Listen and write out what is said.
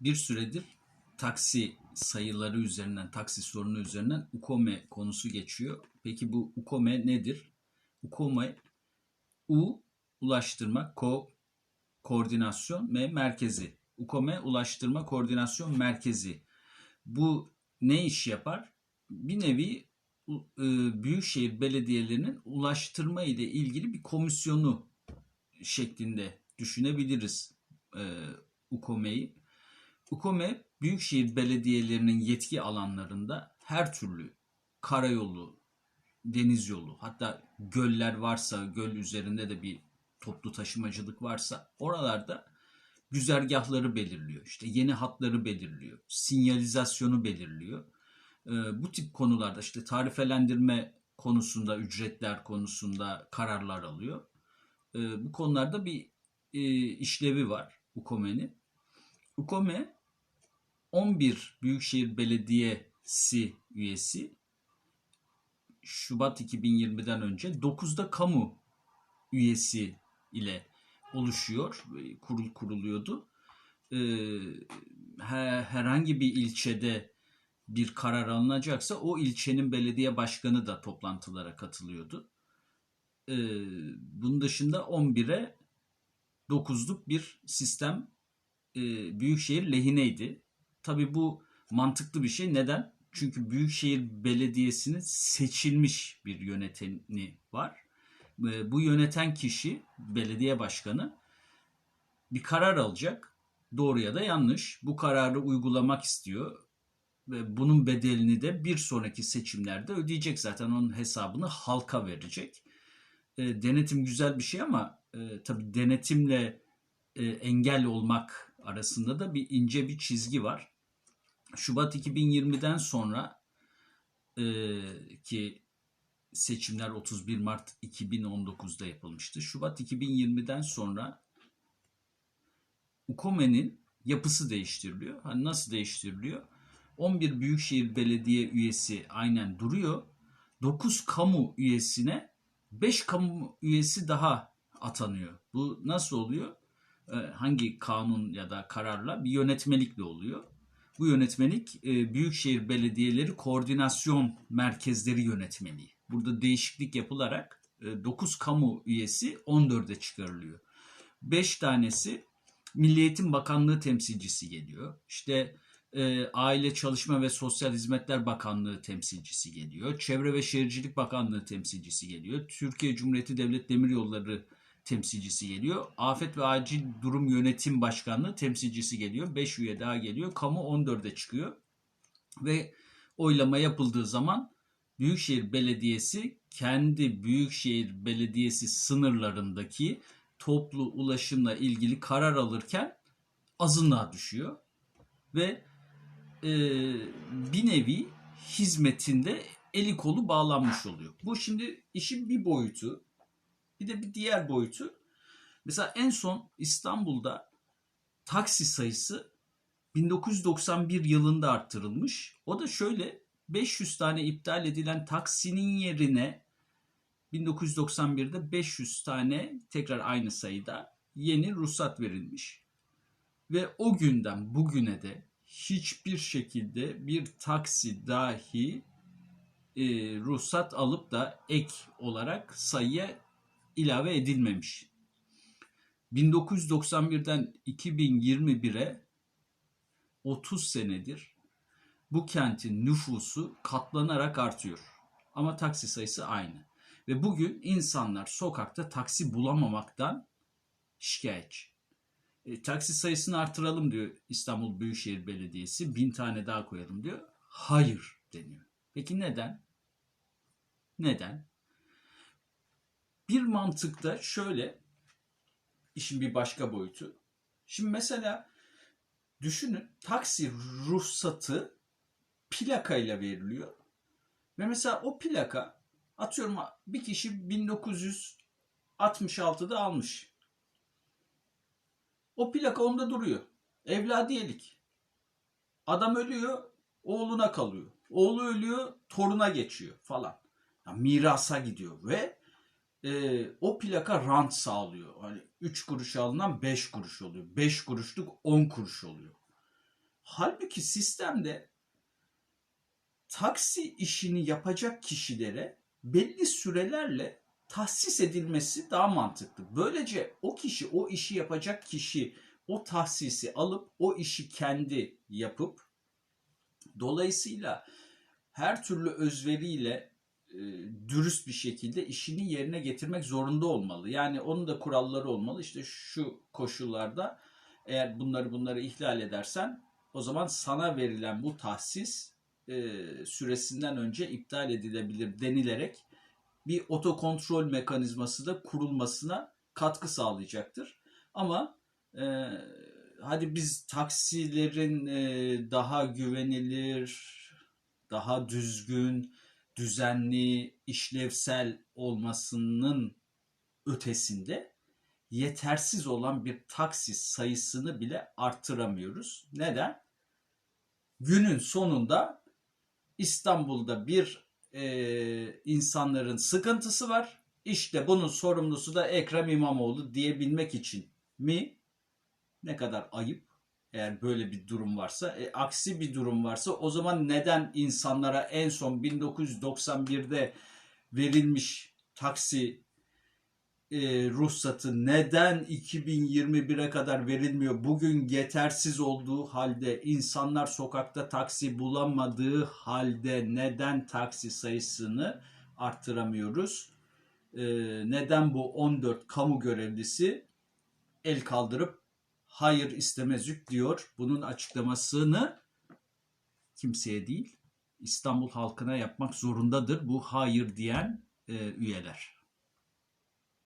bir süredir taksi sayıları üzerinden, taksi sorunu üzerinden UKOME konusu geçiyor. Peki bu UKOME nedir? UKOME U ulaştırma, ko koordinasyon ve merkezi. UKOME ulaştırma koordinasyon merkezi. Bu ne iş yapar? Bir nevi e, büyükşehir belediyelerinin ulaştırma ile ilgili bir komisyonu şeklinde düşünebiliriz e, UKOME'yi. UKOME büyükşehir belediyelerinin yetki alanlarında her türlü karayolu, deniz yolu, hatta göller varsa, göl üzerinde de bir toplu taşımacılık varsa oralarda güzergahları belirliyor. İşte yeni hatları belirliyor. Sinyalizasyonu belirliyor. Ee, bu tip konularda işte tarifelendirme konusunda, ücretler konusunda kararlar alıyor. Ee, bu konularda bir e, işlevi var UKOME'nin. UKOME 11 Büyükşehir Belediyesi üyesi Şubat 2020'den önce 9'da kamu üyesi ile oluşuyor. Kurul kuruluyordu. Ee, herhangi bir ilçede bir karar alınacaksa o ilçenin belediye başkanı da toplantılara katılıyordu. Ee, bunun dışında 11'e 9'luk bir sistem e, Büyükşehir lehineydi. Tabii bu mantıklı bir şey. Neden? Çünkü Büyükşehir Belediyesi'nin seçilmiş bir yöneteni var. Bu yöneten kişi, belediye başkanı bir karar alacak. Doğru ya da yanlış. Bu kararı uygulamak istiyor. Ve bunun bedelini de bir sonraki seçimlerde ödeyecek zaten. Onun hesabını halka verecek. E, denetim güzel bir şey ama e, tabii denetimle e, engel olmak arasında da bir ince bir çizgi var. Şubat 2020'den sonra e, ki seçimler 31 Mart 2019'da yapılmıştı. Şubat 2020'den sonra UKOME'nin yapısı değiştiriliyor. Hani nasıl değiştiriliyor? 11 Büyükşehir Belediye üyesi aynen duruyor. 9 kamu üyesine 5 kamu üyesi daha atanıyor. Bu nasıl oluyor? Ee, hangi kanun ya da kararla? Bir yönetmelikle oluyor. Bu yönetmelik e, Büyükşehir Belediyeleri Koordinasyon Merkezleri Yönetmeliği. Burada değişiklik yapılarak 9 e, kamu üyesi 14'e çıkarılıyor. 5 tanesi Milli Eğitim Bakanlığı temsilcisi geliyor. İşte e, Aile Çalışma ve Sosyal Hizmetler Bakanlığı temsilcisi geliyor. Çevre ve Şehircilik Bakanlığı temsilcisi geliyor. Türkiye Cumhuriyeti Devlet Demiryolları temsilcisi geliyor. Afet ve Acil Durum Yönetim Başkanlığı temsilcisi geliyor. 5 üye daha geliyor. Kamu 14'e çıkıyor. Ve oylama yapıldığı zaman Büyükşehir Belediyesi kendi Büyükşehir Belediyesi sınırlarındaki toplu ulaşımla ilgili karar alırken azınlığa düşüyor. Ve e, bir nevi hizmetinde eli kolu bağlanmış oluyor. Bu şimdi işin bir boyutu. Bir de bir diğer boyutu. Mesela en son İstanbul'da taksi sayısı 1991 yılında arttırılmış. O da şöyle 500 tane iptal edilen taksinin yerine 1991'de 500 tane tekrar aynı sayıda yeni ruhsat verilmiş. Ve o günden bugüne de hiçbir şekilde bir taksi dahi e, ruhsat alıp da ek olarak sayıya ilave edilmemiş. 1991'den 2021'e 30 senedir bu kentin nüfusu katlanarak artıyor. Ama taksi sayısı aynı. Ve bugün insanlar sokakta taksi bulamamaktan şikayetçi. E, taksi sayısını artıralım diyor İstanbul Büyükşehir Belediyesi. Bin tane daha koyalım diyor. Hayır deniyor. Peki neden? Neden? Bir mantıkta şöyle işin bir başka boyutu. Şimdi mesela düşünün taksi ruhsatı plakayla veriliyor. Ve mesela o plaka atıyorum bir kişi 1966'da almış. O plaka onda duruyor. Evladiyelik. Adam ölüyor, oğluna kalıyor. Oğlu ölüyor, toruna geçiyor falan. Yani mirasa gidiyor ve e, o plaka rant sağlıyor. Hani 3 kuruş alınan 5 kuruş oluyor. 5 kuruşluk 10 kuruş oluyor. Halbuki sistemde taksi işini yapacak kişilere belli sürelerle tahsis edilmesi daha mantıklı. Böylece o kişi, o işi yapacak kişi o tahsisi alıp o işi kendi yapıp dolayısıyla her türlü özveriyle e, dürüst bir şekilde işini yerine getirmek zorunda olmalı. Yani onun da kuralları olmalı. İşte şu koşullarda eğer bunları bunları ihlal edersen o zaman sana verilen bu tahsis e, süresinden önce iptal edilebilir denilerek bir otokontrol mekanizması da kurulmasına katkı sağlayacaktır. Ama e, hadi biz taksilerin e, daha güvenilir, daha düzgün, düzenli, işlevsel olmasının ötesinde yetersiz olan bir taksi sayısını bile arttıramıyoruz. Neden? Günün sonunda İstanbul'da bir e, insanların sıkıntısı var. İşte bunun sorumlusu da Ekrem İmamoğlu diyebilmek için mi? Ne kadar ayıp eğer böyle bir durum varsa. E, aksi bir durum varsa o zaman neden insanlara en son 1991'de verilmiş taksi e, ruhsatı neden 2021'e kadar verilmiyor? Bugün yetersiz olduğu halde insanlar sokakta taksi bulamadığı halde neden taksi sayısını arttıramıyoruz? E, neden bu 14 kamu görevlisi el kaldırıp hayır istemezük diyor. Bunun açıklamasını kimseye değil İstanbul halkına yapmak zorundadır bu hayır diyen e, üyeler.